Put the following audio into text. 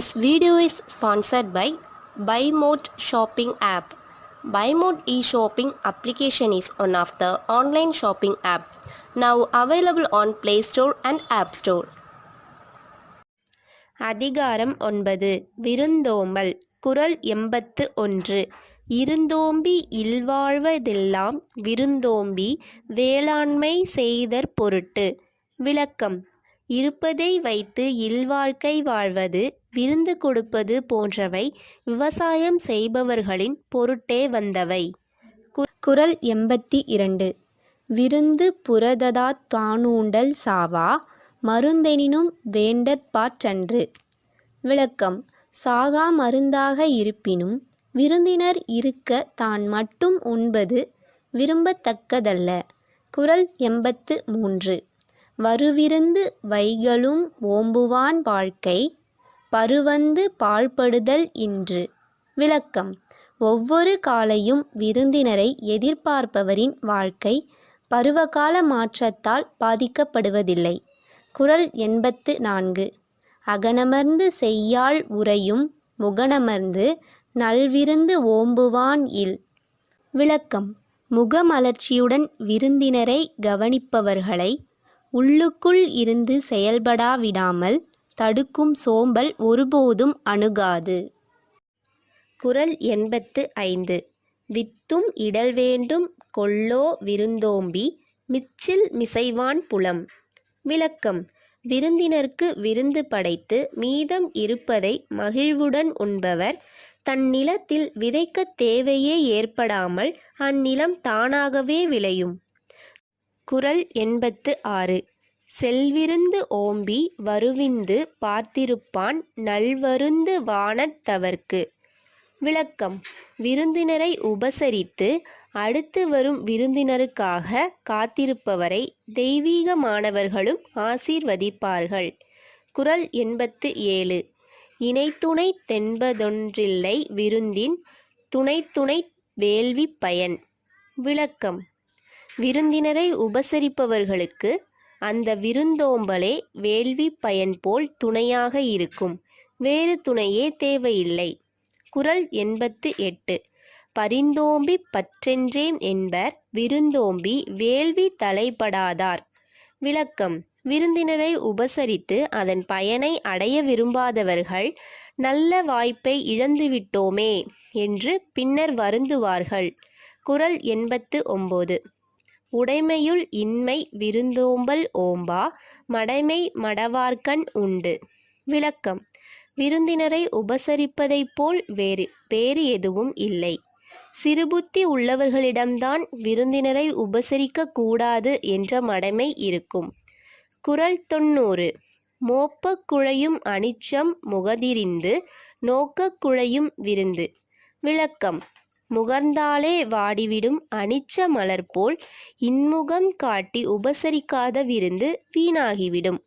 This video is sponsored by BuyMode shopping app. BuyMode e-shopping application is one of the online shopping app now available on Play Store and App Store. அதிகாரம் ஒன்பது விருந்தோம்பல் குறள் எண்பத்து ஒன்று இருந்தோம்பி இல்வாழ்வதெல்லாம் விருந்தோம்பி வேளாண்மை செய்தற் பொருட்டு விளக்கம் இருப்பதை வைத்து இல்வாழ்க்கை வாழ்வது விருந்து கொடுப்பது போன்றவை விவசாயம் செய்பவர்களின் பொருட்டே வந்தவை. கு- எண்பத்தி இரண்டு. விருந்து புரததா தானூண்டல் சாவா மருந்தெனினும் வேண்டற்பாற்றன்று விளக்கம். சாகா மருந்தாக இருப்பினும் விருந்தினர் இருக்க தான் மட்டும் உண்பது விரும்பத்தக்கதல்ல. குரல் எண்பத்து மூன்று. வருவிருந்து வைகளும் ஓம்புவான் வாழ்க்கை பருவந்து பாழ்படுதல் இன்று. விளக்கம். ஒவ்வொரு காலையும் விருந்தினரை எதிர்பார்ப்பவரின் வாழ்க்கை பருவகால மாற்றத்தால் பாதிக்கப்படுவதில்லை. குரல் எண்பத்து நான்கு. அகனமர்ந்து செய்யாள் உரையும் முகனமர்ந்து நல்விருந்து ஓம்புவான் இல். விளக்கம். முகமலர்ச்சியுடன் விருந்தினரை கவனிப்பவர்களை உள்ளுக்குள் இருந்து செயல்படாவிடாமல் தடுக்கும் சோம்பல் ஒருபோதும் அணுகாது. குரல் எண்பத்து ஐந்து. வித்தும் இடல் வேண்டும் கொல்லோ விருந்தோம்பி மிச்சில் மிசைவான் புலம். விளக்கம். விருந்தினருக்கு விருந்து படைத்து மீதம் இருப்பதை மகிழ்வுடன் உண்பவர் தன் நிலத்தில் விதைக்கத் தேவையே ஏற்படாமல் அந்நிலம் தானாகவே விளையும். குறள் எண்பத்து ஆறு. செல்விருந்து ஓம்பி வருவிந்து பார்த்திருப்பான் நல்வருந்து வானத்தவர்க்கு விளக்கம். விருந்தினரை உபசரித்து அடுத்து வரும் விருந்தினருக்காக காத்திருப்பவரை தெய்வீகமானவர்களும் ஆசீர்வதிப்பார்கள். குறள் எண்பத்து ஏழு. இணைத்துணை தென்பதொன்றில்லை விருந்தின் துணைத்துணை வேள்வி பயன் விளக்கம். விருந்தினரை உபசரிப்பவர்களுக்கு அந்த விருந்தோம்பலே வேள்வி பயன் போல் துணையாக இருக்கும். வேறு துணையே தேவையில்லை. குறள் எண்பத்து எட்டு. பரிந்தோம்பி பற்றென்றேம் என்பர் விருந்தோம்பி வேள்வி தலைப்படாதார். விளக்கம். விருந்தினரை உபசரித்து அதன் பயனை அடைய விரும்பாதவர்கள் நல்ல வாய்ப்பை இழந்துவிட்டோமே என்று பின்னர் வருந்துவார்கள். குரல் எண்பத்து ஒம்பது. உடைமையுள் இன்மை விருந்தோம்பல் ஓம்பா மடைமை மடவார்க்கண் உண்டு. விளக்கம். விருந்தினரை உபசரிப்பதைப் போல் வேறு வேறு எதுவும் இல்லை. சிறுபுத்தி உள்ளவர்களிடம்தான் விருந்தினரை உபசரிக்க கூடாது என்ற மடமை இருக்கும். குரல் தொண்ணூறு. மோப்பக் குழையும் அனிச்சம் முகதிரிந்து நோக்கக் குழையும் விருந்து. விளக்கம். முகர்ந்தாலே வாடிவிடும் அனிச்ச மலர் போல் இன்முகம் காட்டி உபசரிக்காத விருந்து வீணாகிவிடும்.